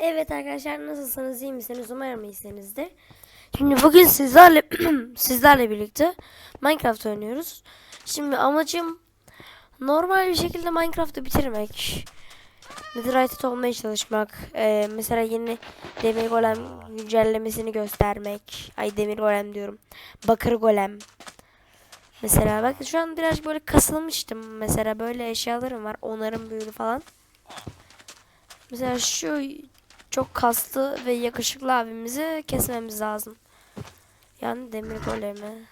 Evet arkadaşlar nasılsınız iyi misiniz umarım iyisinizdir. Şimdi bugün sizlerle sizlerle birlikte Minecraft oynuyoruz. Şimdi amacım normal bir şekilde Minecraft'ı bitirmek. Netherite olmaya çalışmak. Ee, mesela yeni demir golem güncellemesini göstermek. Ay demir golem diyorum. Bakır golem. Mesela bak şu an biraz böyle kasılmıştım. Mesela böyle eşyalarım var. Onarım büyülü falan. Mesela şu çok kaslı ve yakışıklı abimizi kesmemiz lazım. Yani demir golemi.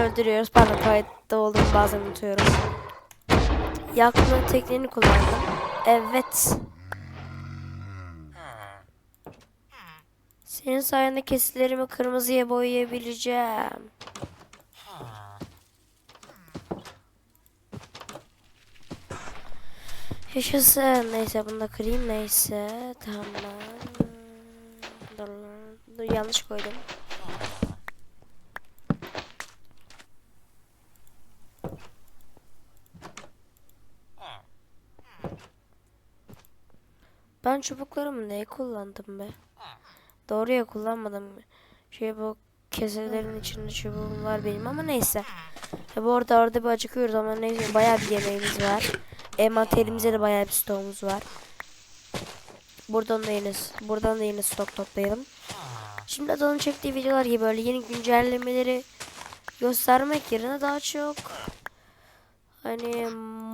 Öldürüyoruz. Pardon kayıtta olduğumu bazen unutuyorum. Yakma tekniğini kullandım. Evet. Senin sayende kesilerimi kırmızıya boyayabileceğim. Yaşasın. Neyse bunu da kırayım. Neyse. Tamam. Dur, dur yanlış koydum. Ben çubuklarımı neye kullandım be? Doğruya kullanmadım. Şey bu keselerin içinde çubuğum var benim ama neyse. Ya bu arada orada bir acıkıyoruz ama neyse bayağı bir yemeğimiz var. Envanterimize de bayağı bir stoğumuz var. Buradan da yine buradan da yine stok toplayalım. Şimdi adamın çektiği videolar gibi böyle yeni güncellemeleri göstermek yerine daha çok hani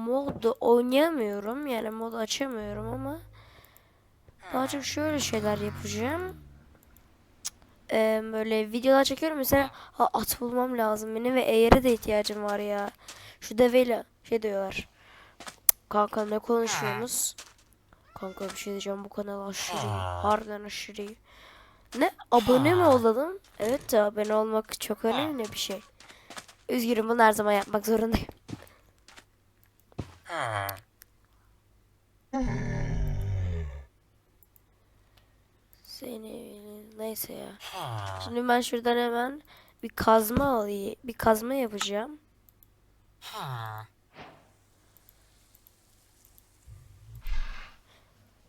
mod oynayamıyorum yani mod açamıyorum ama daha çok şöyle şeyler yapacağım. Ee, böyle videolar çekiyorum mesela ha, at bulmam lazım benim ve eğere de ihtiyacım var ya. Şu deveyle şey diyorlar. Kanka ne konuşuyorsunuz? Kanka bir şey diyeceğim bu kanal aşırı. Harbiden aşırı. Ne? Abone mi olalım? Evet de abone olmak çok önemli bir şey. Üzgünüm bunu her zaman yapmak zorundayım. Seni neyse ya. Şimdi ben şuradan hemen bir kazma alayım. Bir kazma yapacağım.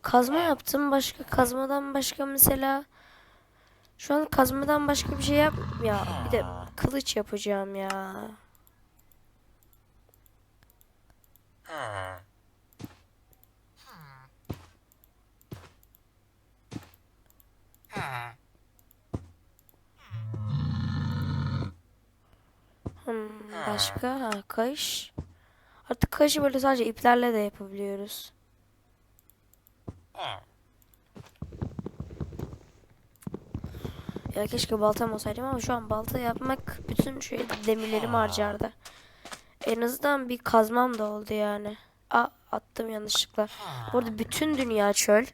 Kazma yaptım. Başka kazmadan başka mesela şu an kazmadan başka bir şey yap ya. Bir de kılıç yapacağım ya. Hmm, başka ha kayış. Artık kayışı böyle sadece iplerle de yapabiliyoruz. Ya keşke baltam olsaydı ama şu an balta yapmak bütün şey demirlerimi harcardı. En azından bir kazmam da oldu yani. Aa attım yanlışlıkla. Burada bütün dünya çöl.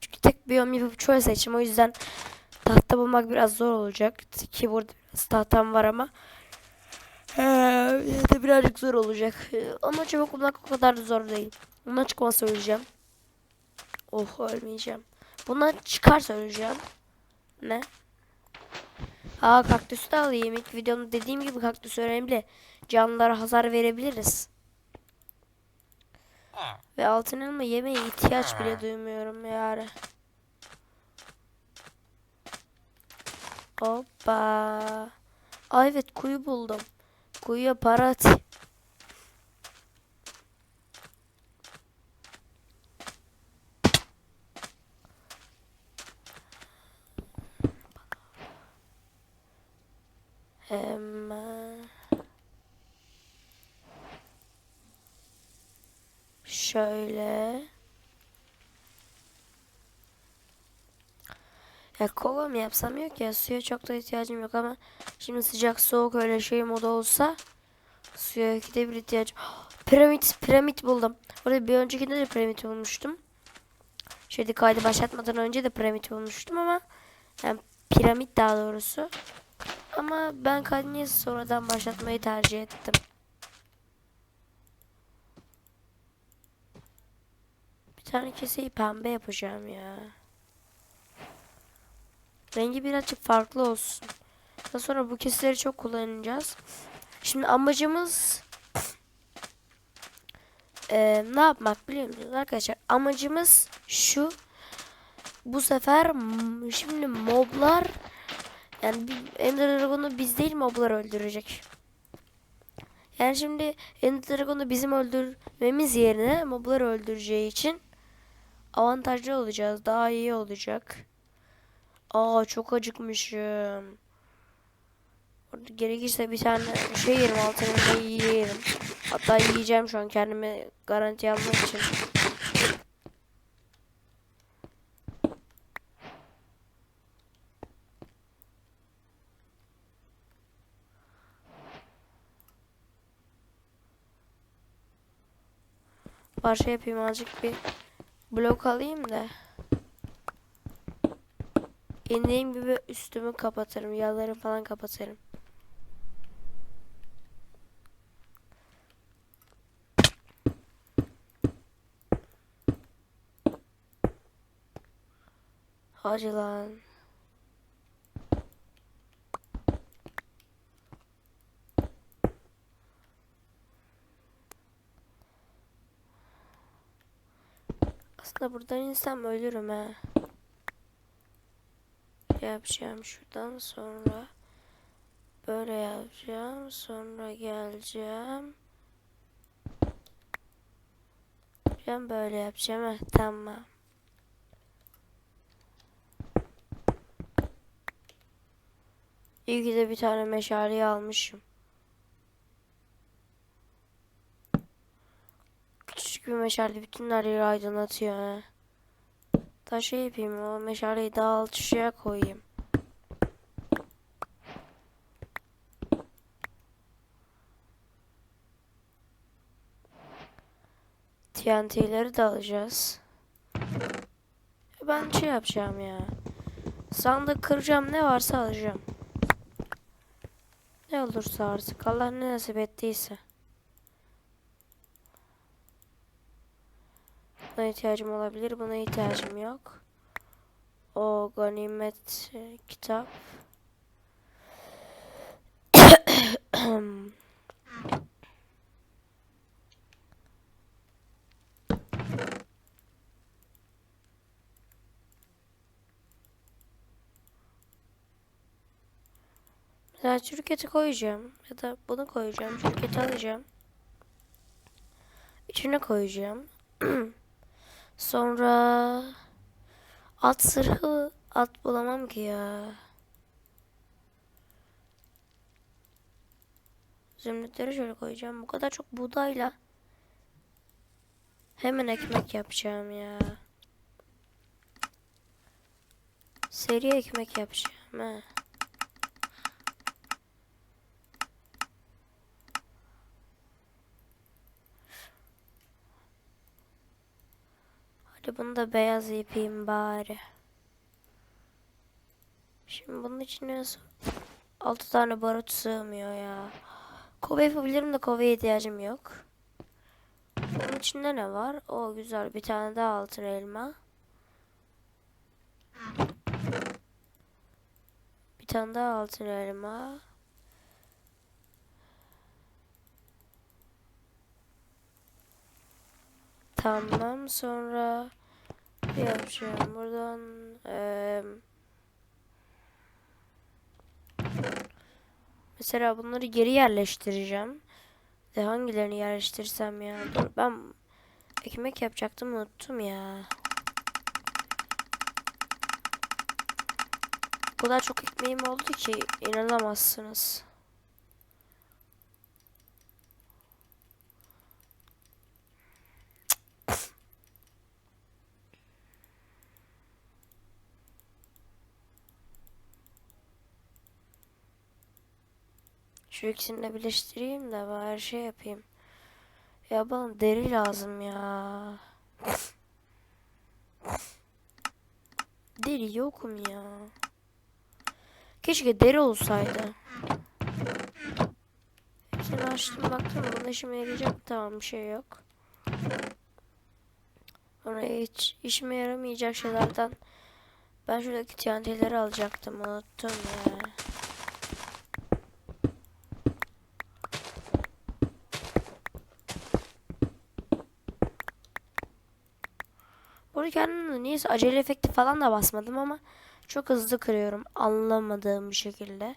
Çünkü tek biyom yapıp çöl seçim. O yüzden tahta bulmak biraz zor olacak. Ki burada biraz tahtam var ama. Ee, de birazcık zor olacak. Ama çabuk bulmak o kadar da zor değil. Bundan çıkmazsa öleceğim. Oh ölmeyeceğim. Bundan çıkarsa öleceğim. Ne? Aa kaktüsü de alayım. İlk videomda dediğim gibi kaktüs önemli. Canlılara hasar verebiliriz. Ve altın elma yemeye ihtiyaç bile duymuyorum yani. Hoppa. Aa evet kuyu buldum. Kuyuya para atayım. Hemen. Şöyle. Ya kova mı yapsam yok ya suya çok da ihtiyacım yok ama şimdi sıcak soğuk öyle şey moda olsa suya ikide bir ihtiyaç. Piramit piramit buldum. Orada bir öncekinde de piramit bulmuştum. Şöyle kaydı başlatmadan önce de piramit bulmuştum ama yani piramit daha doğrusu. Ama ben kaydı sonradan başlatmayı tercih ettim. Tane keseyi pembe yapacağım ya. Rengi birazcık farklı olsun. Daha sonra bu keseleri çok kullanacağız. Şimdi amacımız eee, ne yapmak biliyor musunuz arkadaşlar? Amacımız şu. Bu sefer şimdi moblar yani Ender Dragon'u biz değil moblar öldürecek. Yani şimdi Ender Dragon'u bizim öldürmemiz yerine mobları öldüreceği için avantajlı olacağız. Daha iyi olacak. Aa çok acıkmışım. Gerekirse bir tane şey yerim altını yiyelim. Hatta yiyeceğim şu an kendime garanti almak için. Parça yapayım azıcık bir blok alayım da. İndiğim gibi üstümü kapatırım. Yağları falan kapatırım. Hadi lan. Aslında buradan insem ölürüm ha. Yapacağım şuradan sonra böyle yapacağım sonra geleceğim. Ben böyle yapacağım ha tamam. İyi ki de bir tane meşaleyi almışım. Küçük bir meşale bütün her yeri aydınlatıyor. Da şey yapayım o meşaleyi daha alçıya koyayım. TNT'leri de alacağız. Ben şey yapacağım ya. Sandık kıracağım ne varsa alacağım. Ne olursa artık Allah ne nasip ettiyse. Buna ihtiyacım olabilir. Buna ihtiyacım yok. O ganimet e, kitap. Mesela çürük eti koyacağım. Ya da bunu koyacağım. Çürük eti alacağım. İçine koyacağım. Sonra at sırhı at bulamam ki ya. Zümrütleri şöyle koyacağım. Bu kadar çok buğdayla hemen ekmek yapacağım ya. Seri ekmek yapacağım ha. Hadi bunu da beyaz yapayım bari. Şimdi bunun içine 6 tane barut sığmıyor ya. Kova yapabilirim de kovaya ihtiyacım yok. Bunun içinde ne var? O güzel bir tane daha altın elma. tane daha altın elma. Tamam sonra yapacağım buradan eee, mesela bunları geri yerleştireceğim. De hangilerini yerleştirsem ya? Dur ben ekmek yapacaktım unuttum ya. O kadar çok ekmeğim oldu ki inanamazsınız. Şu ikisini de birleştireyim de bari şey yapayım. Ya bana deri lazım ya. Deri yokum ya. Keşke deri olsaydı. Hepsini açtım baktım bunda işime yarayacak tamam bir şey yok. Oraya hiç işime yaramayacak şeylerden ben şuradaki TNT'leri alacaktım unuttum ya. Burada kendimde niyeyse acele efekti falan da basmadım ama çok hızlı kırıyorum anlamadığım bir şekilde.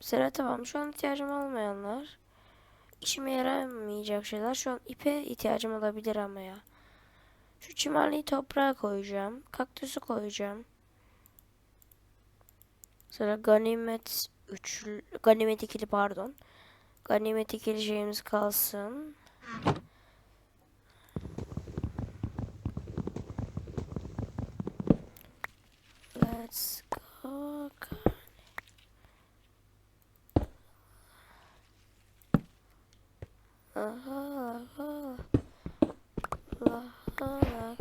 Mesela tamam şu an ihtiyacım olmayanlar. işime yaramayacak şeyler. Şu an ipe ihtiyacım olabilir ama ya. Şu çimenliği toprağa koyacağım. Kaktüsü koyacağım. Sonra ganimet üçlü, ganimet ikili pardon. Ganimet ikili şeyimiz kalsın. Let's go. Aha, aha. Allah, Allah,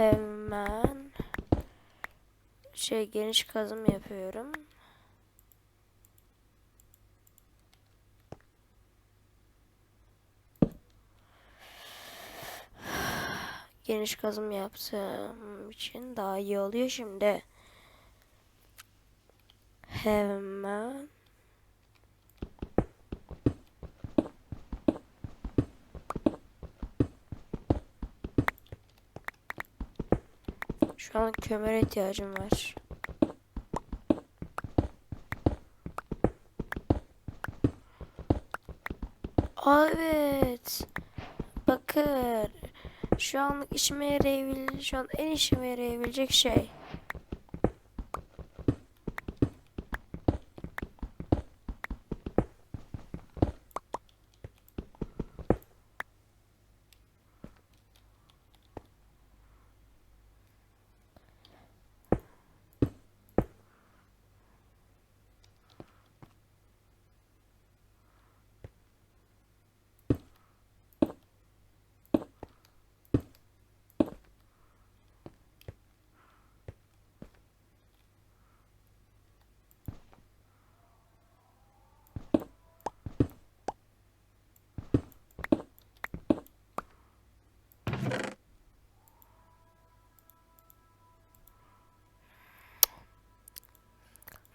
Hemen şey geniş kazım yapıyorum. Geniş kazım yaptığım için daha iyi oluyor şimdi. Hemen Şu an kömüre ihtiyacım var. Evet. Bakın. Şu anlık işime yarayabilecek, şu an en işime yarayabilecek şey.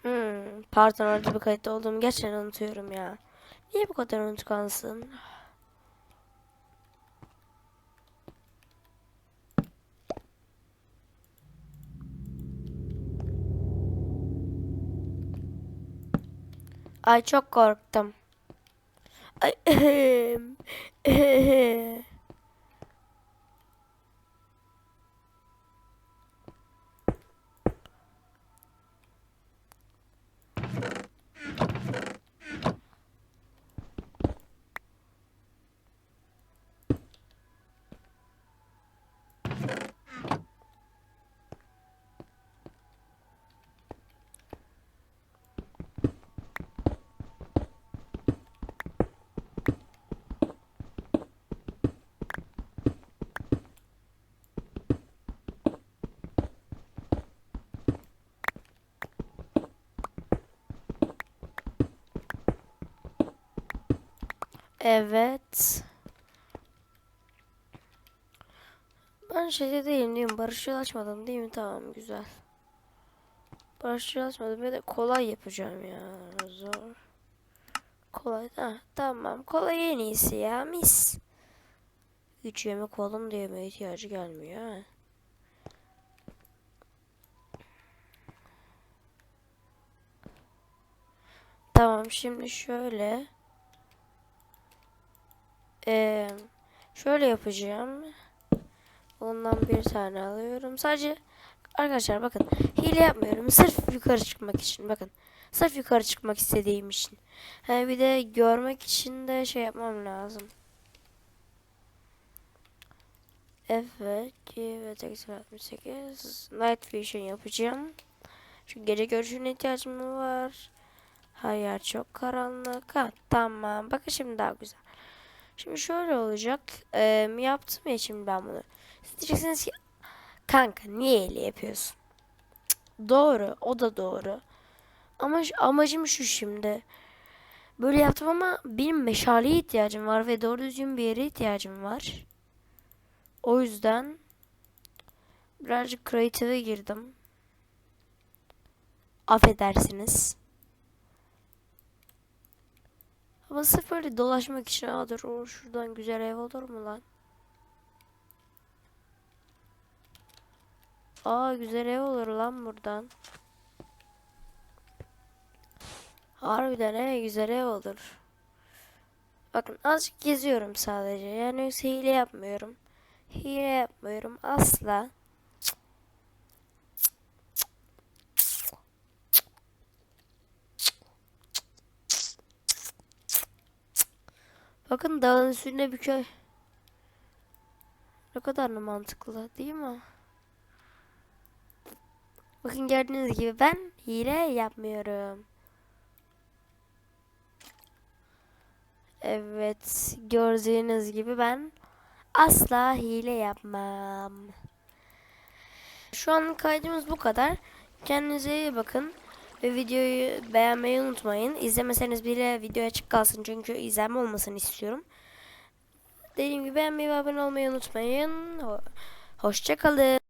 Hmm, pardon orada bir kayıtta olduğumu gerçekten unutuyorum ya. Niye bu kadar unutkansın? Ay çok korktum. Ay Evet. Ben şeyde değilim değil mi? Barışçıl açmadım değil mi? Tamam güzel. Barışçıl açmadım ya da kolay yapacağım ya. Zor. Kolay. Ha, tamam. Kolay en iyisi ya. Mis. Üç yemek oğlum diye mi ihtiyacı gelmiyor ha? Tamam şimdi şöyle. Ee, şöyle yapacağım. Ondan bir tane alıyorum. Sadece arkadaşlar bakın hile yapmıyorum. Sırf yukarı çıkmak için bakın. Sırf yukarı çıkmak istediğim için. Ha, bir de görmek için de şey yapmam lazım. Evet, evet, 68. Night Vision yapacağım. Şu gece görüşüne ihtiyacım var. Her yer çok karanlık. Ha, tamam. Bakın şimdi daha güzel. Şimdi şöyle olacak. Ee, yaptım ya şimdi ben bunu. Siz diyeceksiniz ki kanka niye öyle yapıyorsun? Doğru. O da doğru. Ama amacım şu şimdi. Böyle yaptım ama benim meşaleye ihtiyacım var ve doğru düzgün bir yere ihtiyacım var. O yüzden birazcık creative'e girdim. Affedersiniz. Ama sırf böyle dolaşmak için aa dur o şuradan güzel ev olur mu lan? Aa güzel ev olur lan buradan. Harbiden he güzel ev olur. Bakın azıcık geziyorum sadece. Yani hile yapmıyorum. Hile yapmıyorum asla. Bakın dağın üstünde bir köy. Ne kadar da mantıklı değil mi? Bakın gördüğünüz gibi ben hile yapmıyorum. Evet gördüğünüz gibi ben asla hile yapmam. Şu an kaydımız bu kadar. Kendinize iyi bakın. Ve videoyu beğenmeyi unutmayın. İzlemeseniz bile video açık kalsın çünkü izlenme olmasını istiyorum. Dediğim gibi beğenmeyi ve abone olmayı unutmayın. Ho- Hoşçakalın.